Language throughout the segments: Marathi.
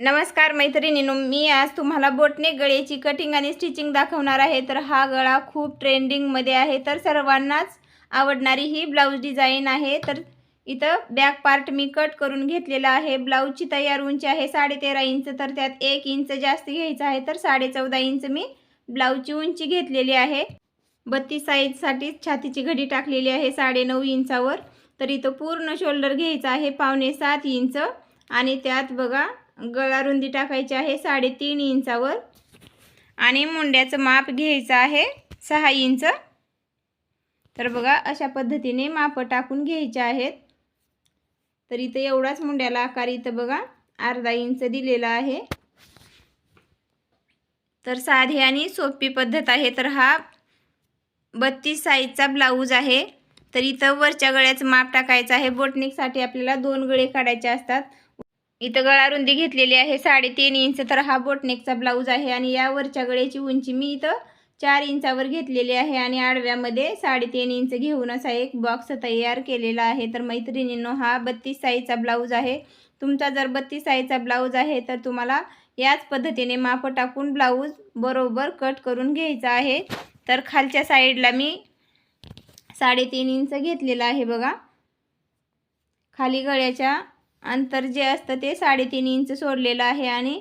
नमस्कार मैत्रिणीनो मी आज तुम्हाला बोटने गळ्याची कटिंग आणि स्टिचिंग दाखवणार आहे. तर हा गळा खूप ट्रेंडिंगमध्ये आहे. तर सर्वांनाच आवडणारी ही ब्लाऊज डिझाईन आहे. तर इथं बॅक पार्ट मी कट करून घेतलेला आहे. ब्लाऊजची तयार उंची आहे साडेतेरा इंच तर त्यात एक इंच जास्त घ्यायचं आहे. तर साडेचौदा इंच मी ब्लाऊजची उंची घेतलेली आहे. बत्तीस साईजसाठी छातीची घडी टाकलेली आहे साडेनऊ इंचावर. तर इथं पूर्ण शोल्डर घ्यायचं आहे पावणे सात इंच. आणि त्यात बघा गळा रुंदी टाकायची आहे साडेतीन इंचावर. आणि मुंड्याचं माप घ्यायचं आहे सहा इंच. तर बघा अशा पद्धतीने माप टाकून घ्यायचे आहेत. तर इथं एवढाच मुंड्याला आकार इथं बघा अर्धा इंच दिलेला आहे. तर साधी आणि सोपी पद्धत आहे. तर हा बत्तीस साईजचा ब्लाऊज आहे. तर इथं वरच्या गळ्याचं माप टाकायचं आहे. बोटनिकसाठी आपल्याला दोन गळे काढायचे असतात. इथं गळा रुंदी घेतलेली आहे साडेतीन इंच. तर हा बोटनेकचा ब्लाऊज आहे आणि यावरच्या गळ्याची उंची मी इथं चार इंचावर घेतलेली आहे आणि आडव्यामध्ये साडेतीन इंच घेऊन असा एक बॉक्स तयार केलेला आहे. तर मैत्रिणींनो हा बत्तीस साईजचा ब्लाऊज आहे. तुमचा जर बत्तीस साईजचा ब्लाऊज आहे तर तुम्हाला याच पद्धतीने माप टाकून ब्लाऊज बरोबर कट करून घ्यायचा आहे. तर खालच्या साईडला मी साडेतीन इंच घेतलेला आहे बघा. खाली गळ्याच्या अंतर जे असतं ते साडेतीन इंच सोडलेलं आहे आणि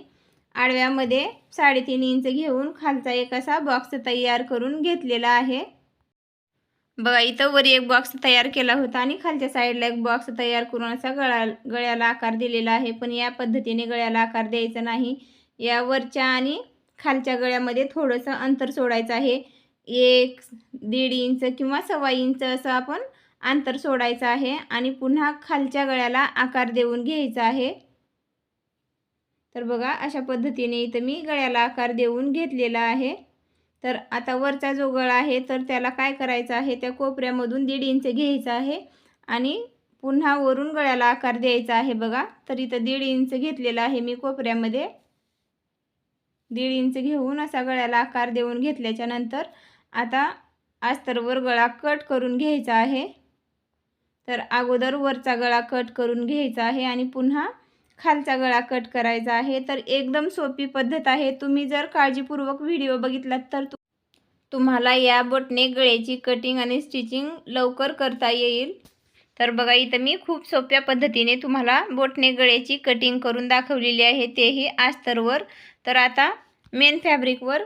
आडव्यामध्ये साडेतीन इंच घेऊन खालचा एक असा बॉक्स तयार करून घेतलेला आहे. बघा इथं वर एक बॉक्स तयार केला होता आणि खालच्या साईडला एक बॉक्स तयार करून असा गळा गळ्याला आकार दिलेला आहे. पण या पद्धतीने गळ्याला आकार द्यायचा नाही. या वरच्या आणि खालच्या गळ्यामध्ये थोडंसं अंतर सोडायचं आहे. एक दीड इंच किंवा सव्वा इंच असं आपण अंतर सोडायचं आहे आणि पुन्हा खालच्या गळ्याला आकार देऊन घ्यायचा आहे. तर बघा अशा पद्धतीने इथं मी गळ्याला आकार देऊन घेतलेला आहे. तर आता वरचा जो गळा आहे तर त्याला काय करायचं आहे त्या कोपऱ्यामधून दीड इंच घ्यायचं आहे आणि पुन्हा वरून गळ्याला आकार द्यायचा आहे बघा. तर इथं दीड इंच घेतलेला आहे मी कोपऱ्यामध्ये. दीड इंच घेऊन असा गळ्याला आकार देऊन घेतल्याच्या नंतर आता अस्तरवर गळा कट करून घ्यायचा आहे. तर अगोदर वरचा गळा कट करून घ्यायचा आहे आणि पुन्हा खालचा गळा कट करायचा आहे. तर एकदम सोपी पद्धत आहे. तुम्ही जर काळजीपूर्वक व्हिडिओ बघितलात तर तुम्हाला या बोटने गळ्याची कटिंग आणि स्टिचिंग लवकर करता येईल. तर बघा इथं मी खूप सोप्या पद्धतीने तुम्हाला बोटने गळ्याची कटिंग करून दाखवलेली आहे. तेही आस्तरवर. तर आता मेन फॅब्रिकवर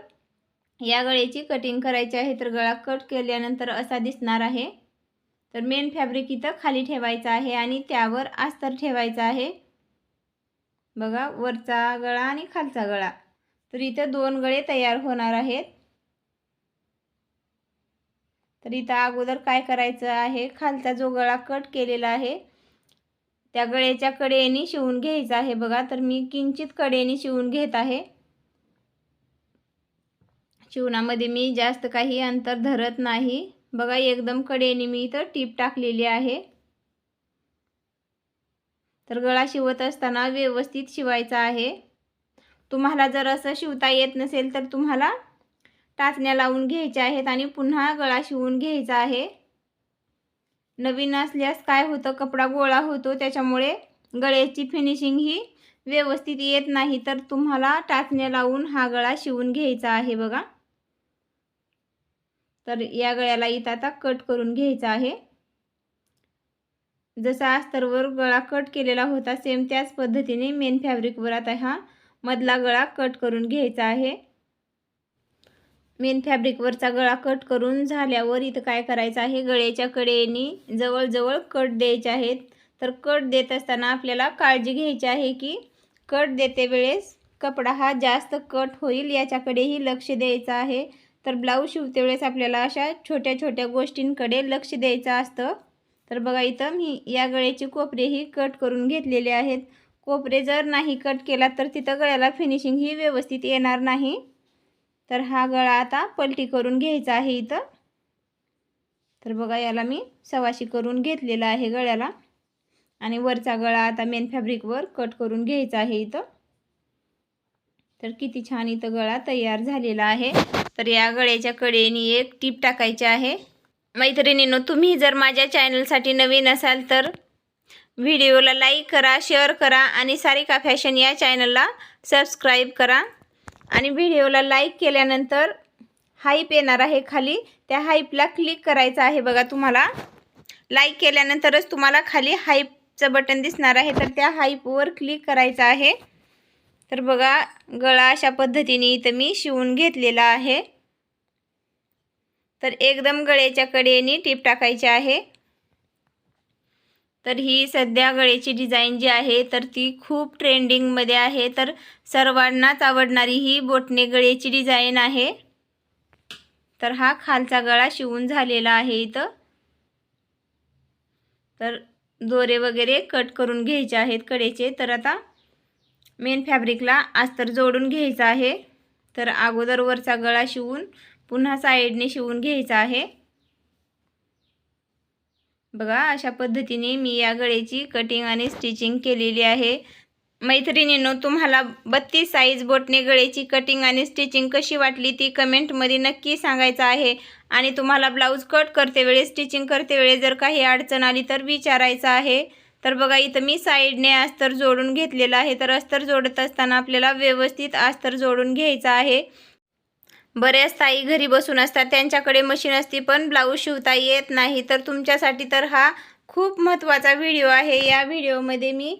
या गळ्याची कटिंग करायची आहे. तर गळा कट केल्यानंतर असा दिसणार आहे. तर मेन फॅब्रिक इथं खाली ठेवायचं आहे आणि त्यावर अस्तर ठेवायचं आहे. बघा वरचा गळा आणि खालचा गळा. तर इथं दोन गळे तयार होणार आहेत. तर इथं अगोदर काय करायचं आहे खालचा जो गळा कट केलेला आहे त्या गळ्याच्या कडेने शिवून घ्यायचा आहे. बघा तर मी किंचित कडेने शिवून घेत आहे. शिवणामध्ये मी जास्त काही अंतर धरत नाही. बघा एकदम कडेने मी इथं टीप टाकलेली आहे. तर गळा शिवत असताना व्यवस्थित शिवायचा आहे. तुम्हाला जर असं शिवता येत नसेल तर तुम्हाला टाचण्या लावून घ्यायच्या आहेत आणि पुन्हा गळा शिवून घ्यायचा आहे. नवीन असल्यास काय होतं कपडा गोळा होतो त्याच्यामुळे गळ्याची फिनिशिंग ही व्यवस्थित येत नाही. तर तुम्हाला टाचण्या लावून हा गळा शिवून घ्यायचा आहे बघा. तर या गळ्याला इथं आता कट करून घ्यायचा आहे. जसा अस्तरवर गळा कट केलेला होता सेम त्याच पद्धतीने मेन फॅब्रिकवर आता हा मधला गळा कट करून घ्यायचा आहे. मेन फॅब्रिकवरचा गळा कट करून झाल्यावर इथं काय करायचं आहे? गळ्याच्या कडेनी जवळजवळ कट द्यायचे आहेत. तर कट देत असताना आपल्याला काळजी घ्यायची आहे की कट देते वेळेस कपडा हा जास्त कट होईल याच्याकडेही लक्ष द्यायचं आहे. तर ब्लाऊज शिवते वेळेस आपल्याला अशा छोट्या छोट्या गोष्टींकडे लक्ष द्यायचं असतं. तर बघा इथं मी या गळ्याची कोपरेही कट करून घेतलेले आहेत. कोपरे जर नाही कट केला तर तिथं गळ्याला फिनिशिंग ही व्यवस्थित येणार नाही. तर हा गळा आता पलटी करून घ्यायचा आहे इथं. तर बघा याला मी सवाशी करून घेतलेला आहे गळ्याला. आणि वरचा गळा आता मेन फॅब्रिकवर कट करून घ्यायचा आहे इथं. तर किती छान इथं गळा तयार झालेला आहे. तर या गळ्याच्या कडेने एक टीप टाकायची आहे. मैत्रिणींनो तुम्ही जर माझ्या चॅनलसाठी नवीन असाल तर व्हिडिओला लाईक करा शेअर करा आणि सारिका फॅशन या चॅनलला सबस्क्राईब करा. आणि व्हिडिओला लाईक केल्यानंतर हाईप येणार आहे खाली. त्या हाईपला क्लिक करायचं आहे बघा तुम्हाला. लाईक केल्यानंतरच तुम्हाला खाली हाईपचं बटन दिसणार आहे. तर त्या हाईपवर क्लिक करायचं आहे. तर बघा गळा अशा पद्धतीने इथं मी शिवून घेतलेला आहे. तर एकदम गळ्याच्या कडेने टीप टाकायची आहे. तर ही सध्या गळ्याची डिझाईन जी आहे तर ती खूप ट्रेंडिंगमध्ये आहे. तर सर्वांनाच आवडणारी ही बोटणे गळ्याची डिझाईन आहे. तर हा खालचा गळा शिवून झालेला आहे इथं. तर दोरे वगैरे कट करून घ्यायचे आहेत कडेचे. तर आता मेन फॅब्रिकला अस्तर जोडून घ्यायचं आहे. तर अगोदर वरचा गळा शिवून पुन्हा साईडने शिवून घ्यायचा आहे. बघा अशा पद्धतीने मी या गळेची कटिंग आणि स्टिचिंग केलेली आहे. मैत्रिणींनो तुम्हाला बत्तीस साईज बोटने गळेची कटिंग आणि स्टिचिंग कशी वाटली ती कमेंटमध्ये नक्की सांगायचं आहे. आणि तुम्हाला ब्लाऊज कट करते वेळेस स्टिचिंग करते वेळेस जर काही अडचण आली तर विचारायचं आहे. तर बघा इथं मी साईडने अस्तर जोडून घेतलेलं आहे. तर अस्तर जोडत असताना आपल्याला व्यवस्थित अस्तर जोडून घ्यायचं आहे. बऱ्याच ताई घरी बसून असतात. त्यांच्याकडे मशीन असते पण ब्लाऊज शिवता येत नाही. तर तुमच्यासाठी तर हा खूप महत्त्वाचा व्हिडिओ आहे. या व्हिडिओमध्ये मी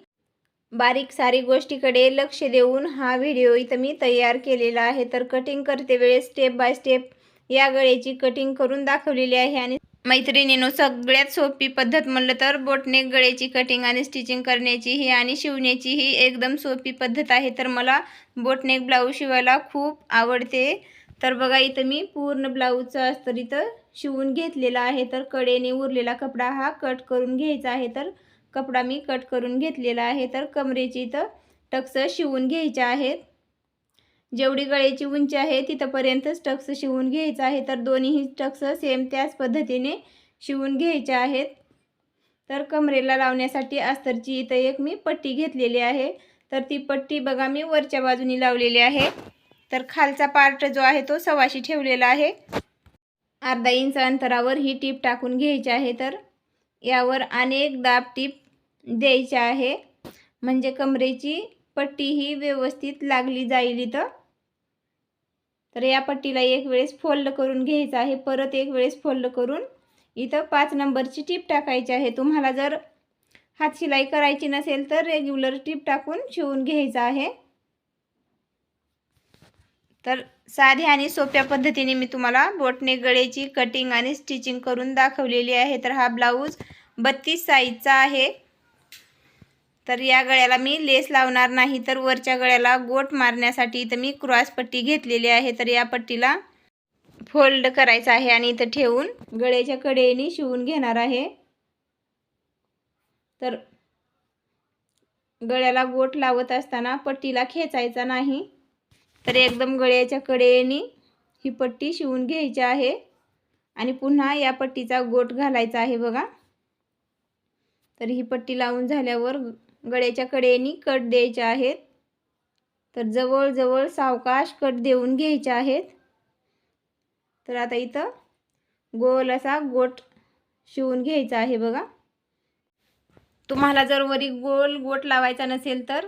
बारीक सारी गोष्टीकडे लक्ष देऊन हा व्हिडिओ इथं मी तयार केलेला आहे. तर कटिंग करते वेळेस स्टेप बाय स्टेप या गळ्याची कटिंग करून दाखवलेली आहे आणि मैत्रिणीनो सगळ्यात सोपी पद्धत म्हणलं तर बोटने गळ्याची कटिंग आणि स्टिचिंग करण्याची ही आणि शिवण्याची ही एकदम सोपी पद्धत आहे. तर मला बोटनेक ब्लाऊज शिवायला खूप आवडते. तर बघा इथं मी पूर्ण ब्लाऊजचा अस्तर इथं शिवून घेतलेला आहे. तर कडेने उरलेला कपडा हा कट करून घ्यायचा आहे. तर कपडा मी कट करून घेतलेला आहे. तर कमरेची इथं टक्स शिवून घ्यायच्या आहेत. जेवढी गळ्याची उंची आहे तिथंपर्यंतच टक्स शिवून घ्यायचं आहे. तर दोन्हीही टक्स सेम त्याच पद्धतीने शिवून घ्यायचे आहेत. तर कमरेला लावण्यासाठी अस्तरची इथं एक मी पट्टी घेतलेली आहे. तर ती पट्टी बघा मी वरच्या बाजूनी लावलेली आहे. तर खालचा पार्ट जो आहे तो सवाशी ठेवलेला आहे. अर्धा इंच अंतरावर ही टीप टाकून घ्यायची आहे. तर यावर अनेक दाब टीप द्यायची आहे. म्हणजे कमरेची पट्टी ही व्यवस्थित लागली जाईल इथं. तर या पट्टीला एक वेळेस फोल्ड करून घ्यायचं आहे. परत एक वेळेस फोल्ड करून इथं पाच नंबरची टीप टाकायची आहे. तुम्हाला जर हात शिलाई करायची नसेल तर रेग्युलर टीप टाकून शिवून घ्यायचं आहे. तर साध्या आणि सोप्या पद्धतीने मी तुम्हाला बोटने गळेची कटिंग आणि स्टिचिंग करून दाखवलेली आहे. तर हा ब्लाऊज बत्तीस साईजचा आहे. तर या गळ्याला मी लेस लावणार नाही तर वरच्या गळ्याला गोट मारण्यासाठी इथं मी क्रॉस पट्टी घेतलेली आहे. तर या पट्टीला फोल्ड करायचं आहे आणि इथं ठेवून गळ्याच्या कडेने शिवून घेणार आहे. तर गळ्याला गोट लावत असताना पट्टीला खेचायचा नाही. तर एकदम गळ्याच्या कडेने ही पट्टी शिवून घ्यायची आहे आणि पुन्हा या पट्टीचा गोट घालायचा आहे बघा. तर ही पट्टी लावून झाल्यावर गळ्याच्या कडेनी कट द्यायचे आहेत. तर जवळजवळ सावकाश कट देऊन घ्यायचे आहेत. तर आता इथं गोल असा गोट शिवून घ्यायचा आहे बघा. तुम्हाला जर वरी गोल गोट लावायचा नसेल तर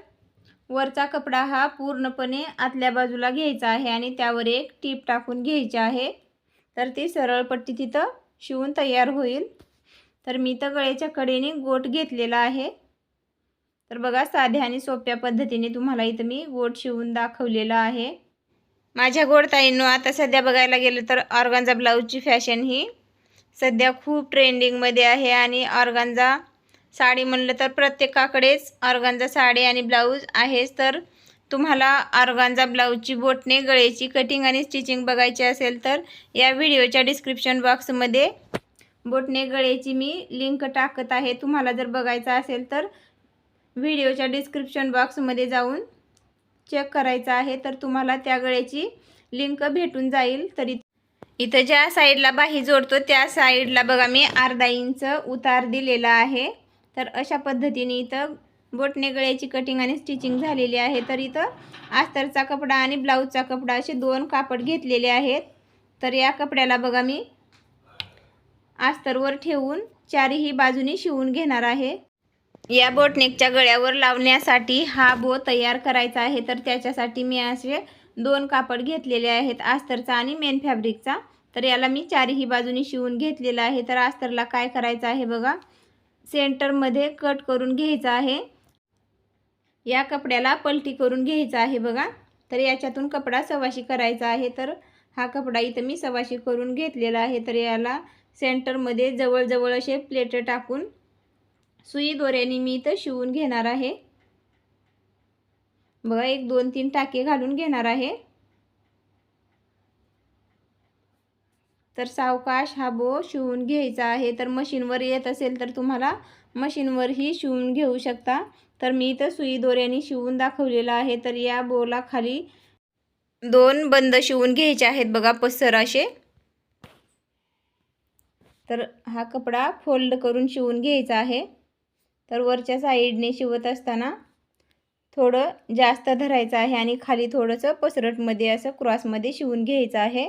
वरचा कपडा हा पूर्णपणे आतल्या बाजूला घ्यायचा आहे आणि त्यावर एक टीप टाकून घ्यायची आहे. तर ती सरळ पट्टी तिथं शिवून तयार होईल. तर मी तर गळ्याच्या कडेने गोट घेतलेला आहे. तर बघा साध्या आणि सोप्या पद्धतीने तुम्हाला इथं मी गोट शिवून दाखवलेला आहे. माझ्या गोडताईंनो आता सध्या बघायला गेलं तर ऑर्गांजा ब्लाऊजची फॅशन ही सध्या खूप ट्रेंडिंगमध्ये आहे आणि ऑर्गांजा साडी म्हणलं तर प्रत्येकाकडेच ऑर्गांजा साडी आणि ब्लाऊज आहेच. तर तुम्हाला ऑर्गांजा ब्लाऊजची बोटणे गळ्याची कटिंग आणि स्टिचिंग बघायची असेल तर या व्हिडिओच्या डिस्क्रिप्शन बॉक्समध्ये बोटणे गळ्याची मी लिंक टाकत आहे. तुम्हाला जर बघायचं असेल तर व्हिडिओच्या डिस्क्रिप्शन बॉक्समध्ये जाऊन चेक करायचं आहे तर तुम्हाला त्या गळ्याची लिंक भेटून जाईल. तरी इथं ज्या साईडला बाही जोडतो त्या साईडला बघा मी अर्धा इंच उतार दिलेला आहे. तर अशा पद्धतीने इथं बोटने गळ्याची कटिंग आणि स्टिचिंग झालेली आहे. तर इथं अस्तरचा कपडा आणि ब्लाऊजचा कपडा असे दोन कापड घेतलेले आहेत. तर या कपड्याला बघा मी अस्तरवर ठेवून चारही बाजूनी शिवून घेणार आहे. या बोटनेकच्या गळ्यावर लावण्यासाठी हा बो तयार करायचा आहे. तर त्याच्यासाठी मी असे दोन कापड घेतलेले आहेत. आस्तरचा आणि मेन फॅब्रिकचा. तर याला मी चारही बाजूनी शिवून घेतलेला आहे. तर अस्तरला काय करायचं आहे बघा. सेंटरमध्ये कट करून घ्यायचं आहे. या कपड्याला पलटी करून घ्यायचा आहे बघा. तर याच्यातून कपडा सवाशी करायचा आहे. तर हा कपडा इथं मी सवाशी करून घेतलेला आहे. तर याला सेंटरमध्ये जवळजवळ असे प्लेट टाकून सुई दोऱ्याने मी इथं शिवून घेणार आहे. बघा एक दोन तीन टाके घालून घेणार आहे. तर सावकाश हा बो शिवून घ्यायचा आहे. तर मशीनवर येत असेल तर तुम्हाला मशीनवरही शिवून घेऊ शकता. तर मी इथं सुई दोऱ्याने शिवून दाखवलेलं आहे. तर या बोला खाली दोन बंद शिवून घ्यायचे आहेत. बघा पसर असे. तर हा कपडा फोल्ड करून शिवून घ्यायचा आहे. तर वरच्या साईडने शिवत असताना थोडं जास्त धरायचं आहे आणि खाली थोडंसं पसरटमध्ये असं क्रॉसमध्ये शिवून घ्यायचं आहे.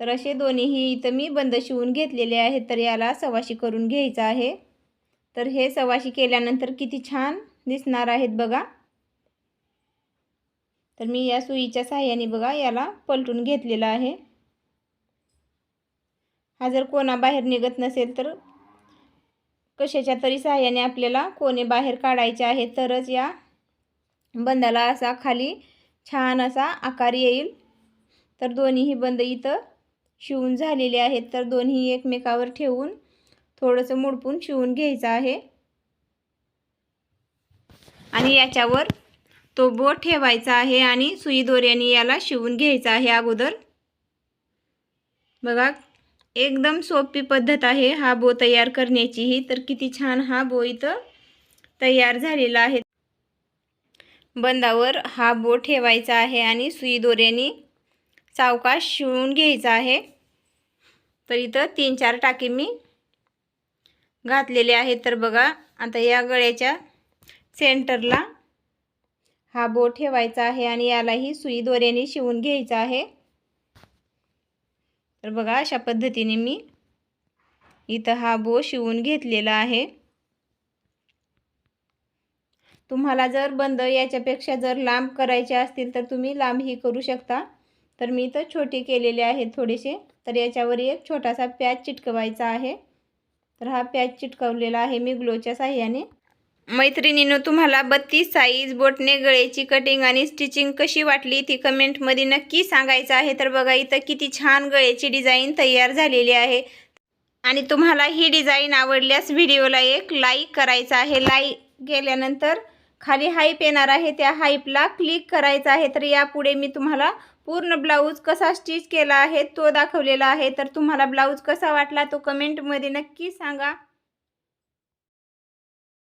तर असे दोन्हीही इथं मी बंद शिवून घेतलेले आहेत तर याला सवाशी करून घ्यायचं आहे. तर हे सवाशी केल्यानंतर किती छान दिसणार आहेत बघा. तर मी या सुईच्या साह्याने बघा याला पलटून घेतलेला आहे. हा जर कोणा बाहेर निघत नसेल तर कशाच्या तरी सहाय्याने आपल्याला कोणे बाहेर काढायचे आहे तरच या बंदाला असा खाली छान असा आकार येईल. तर दोन्हीही बंद इथं शिवून झालेले आहेत. तर दोन्ही एकमेकावर ठेवून थोडंसं मुडपून शिवून घ्यायचं आहे. आणि याच्यावर तो बोट ठेवायचा आहे आणि सुई दोऱ्याने याला शिवून घ्यायचा आहे अगोदर. बघा एकदम सोपी पद्धत आहे हा बो तयार करण्याचीही तर किती छान हा बो इथं तयार झालेला आहे. बंदावर हा बो ठेवायचा आहे आणि सुई दोऱ्याने सावकाश शिवून घ्यायचा आहे. तर इथं तीन चार टाके मी घातलेले आहेत. तर बघा आता या गळ्याच्या सेंटरला हा बो ठेवायचा आहे आणि यालाही सुई दोऱ्याने शिवून घ्यायचा आहे. तर बघा अशा पद्धतीने मी इथं हा बो शिवून घेतलेला आहे. तुम्हाला जर बंद याच्यापेक्षा जर लांब करायचे असतील तर तुम्ही लांबही करू शकता. तर मी इथं छोटे केलेले आहेत थोडेसे. तर याच्यावर एक छोटासा पॅच चिटकवायचा आहे. तर हा पॅच चिटकवलेला आहे मी ग्लोच्या साह्याने. मैत्रिणीनं तुम्हाला बत्तीस साईज बोटने गळेची कटिंग आणि स्टिचिंग कशी वाटली ती कमेंटमध्ये नक्की सांगायचं आहे. तर बघा इथं किती छान गळेची डिझाईन तयार झालेली आहे. आणि तुम्हाला ही डिझाईन आवडल्यास व्हिडिओला एक लाईक करायचा आहे. लाईक गेल्यानंतर खाली हाईप येणार आहे. त्या हाईपला क्लिक करायचं आहे. तर यापुढे मी तुम्हाला पूर्ण ब्लाऊज कसा स्टिच केला आहे तो दाखवलेला आहे. तर तुम्हाला ब्लाऊज कसा वाटला तो कमेंटमध्ये नक्की सांगा.